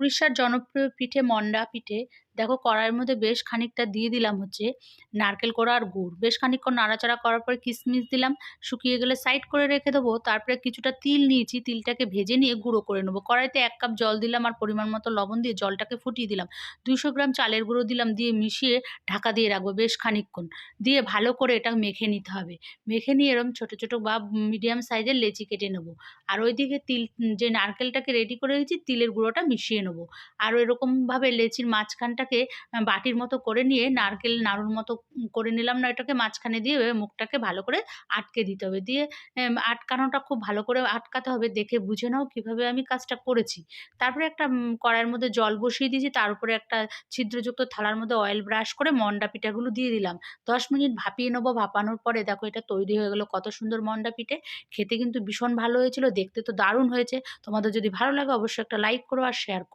উড়িষ্যার জনপ্রিয় পিঠে মন্ডা পিঠে দেখো কড়াইয়ের মধ্যে বেশ খানিকটা দিয়ে দিলাম হচ্ছে নারকেল কোড়া আর গুড়। বেশ খানিকক্ষণ নাড়াচাড়া করার পরে কিশমিশ দিলাম, শুকিয়ে গেলে সাইড করে রেখে দেবো, তারপরে কিছুটা তিল নিয়েছি, তিলটাকে ভেজে নিয়ে গুঁড়ো করে নেব। কড়াইতে এক কাপ জল দিলাম আর পরিমাণ মতো লবণ দিয়ে জলটাকে ফুটিয়ে দিলাম। দুশো গ্রাম চালের গুঁড়ো দিলাম দিয়ে মিশিয়ে ঢাকা দিয়ে রাখব বেশ খানিকক্ষণ। দিয়ে ভালো করে এটা মেখে নিতে হবে। মেখে নিয়ে এরম ছোটো ছোটো বা মিডিয়াম সাইজের লেচি কেটে নেব। আর ওইদিকে তিল, যে নারকেলটাকে রেডি করে রেখেছি, তিলের গুঁড়োটা মিশিয়ে নেব। আর এরকমভাবে লেচির মাঝখানটাকে বাটির মতো করে নিয়ে নারকেল নাড়ুর মতো করে নিলাম না এটাকে, মাঝখানে দিয়ে মুখটাকে ভালো করে আটকে দিতে হবে। দিয়ে আটকানোটা খুব ভালো করে আটকাতে হবে, দেখে বুঝে নাও কীভাবে আমি কাজটা করেছি। তারপরে একটা কড়াইয়ের মধ্যে জল বসিয়ে দিয়েছি, তার উপরে একটা ছিদ্রযুক্ত থালার মধ্যে অয়েল ব্রাশ করে মন্ডা পিঠাগুলো দিয়ে দিলাম। দশ মিনিট ভাপিয়ে নেব, ভাপানোর পরে দেখো এটা তৈরি হয়ে গেলো কত সুন্দর মন্ডা পিঠে। খেতে কিন্তু ভীষণ ভালো হয়েছিল, দেখতে তো দারুণ হয়েছে। তোমাদের যদি ভালো লাগে অবশ্যই একটা লাইক করো আর শেয়ার করো।